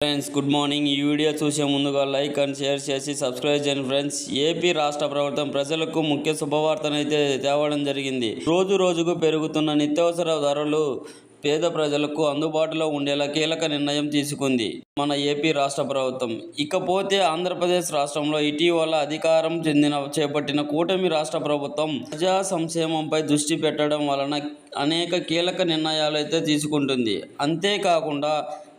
Friends good morning ఈ video చూసే ముందుగా లైక్ అండ్ షేర్ చేసి సబ్స్క్రైబ్ చేయండి ఫ్రెండ్స్ ఏపీ రాష్ట్ర ప్రభుత్వం ప్రజలకు ముఖ్య శుభవార్తనైతే తేవడం జరిగింది. రోజు రోజుకు పెరుగుతున్న నిత్యావసర ధరలు పేద ప్రజలకు అందుబాటులో ఉండేలా కీలక నిర్ణయం తీసుకుంది మన ఏపీ రాష్ట్ర ప్రభుత్వం. ఇకపోతే ఆంధ్రప్రదేశ్ రాష్ట్రంలో ఇటీవల అధికారం చెందిన చేపట్టిన కూటమి రాష్ట్ర ప్రభుత్వం ప్రజా సంక్షేమంపై దృష్టి పెట్టడం వలన అనేక కీలక నిర్ణయాలు అయితే తీసుకుంటుంది. అంతేకాకుండా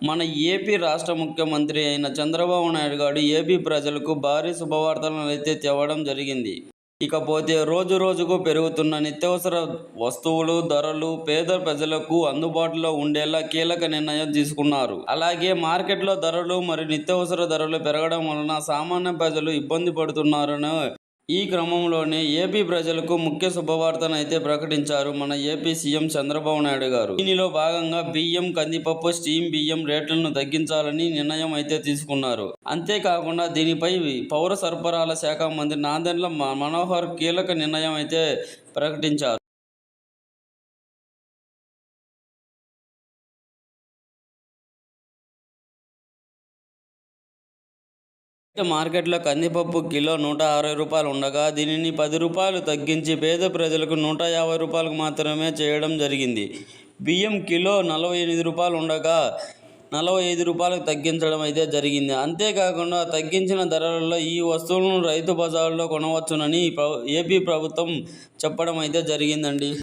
మన ఏపీ రాష్ట్ర ముఖ్యమంత్రి అయిన చంద్రబాబు నాయుడు గారు ఏపీ ప్రజలకు భారీ శుభవార్తలను అయితే తేవడం జరిగింది. ఇకపోతే రోజు రోజుకు పెరుగుతున్న నిత్యావసర వస్తువులు ధరలు పేద ప్రజలకు అందుబాటులో ఉండేలా కీలక నిర్ణయం తీసుకున్నారు. అలాగే మార్కెట్లో ధరలు మరియు నిత్యావసర ధరలు పెరగడం వలన సామాన్య ప్రజలు ఇబ్బంది పడుతున్నారని ఈ క్రమంలోనే ఏపీ ప్రజలకు ముఖ్య శుభవార్తను అయితే ప్రకటించారు మన ఏపీ సీఎం చంద్రబాబు నాయుడు గారు. దీనిలో భాగంగా బియ్యం కందిపప్పు స్టీమ్ బియ్యం రేట్లను తగ్గించాలని నిర్ణయం అయితే తీసుకున్నారు. అంతేకాకుండా దీనిపై పౌర సరఫరాల శాఖ మంత్రి నాందెన్ల మ- మనోహర్ కీలక నిర్ణయం అయితే ప్రకటించారు. మార్కెట్లో కందిపప్పు కిలో నూట అరవై రూపాయలు ఉండగా దీనిని పది రూపాయలు తగ్గించి పేద ప్రజలకు నూట యాభై రూపాయలకు మాత్రమే చేయడం జరిగింది. బియ్యం కిలో నలభై ఎనిమిది రూపాయలు ఉండగా నలభై ఐదు రూపాయలకు తగ్గించడం అయితే జరిగింది. అంతేకాకుండా తగ్గించిన ధరలలో ఈ వస్తువులను రైతు బజార్లో కొనవచ్చునని ప్ర- ఏపీ ప్రభుత్వం చెప్పడం అయితే జరిగిందండి.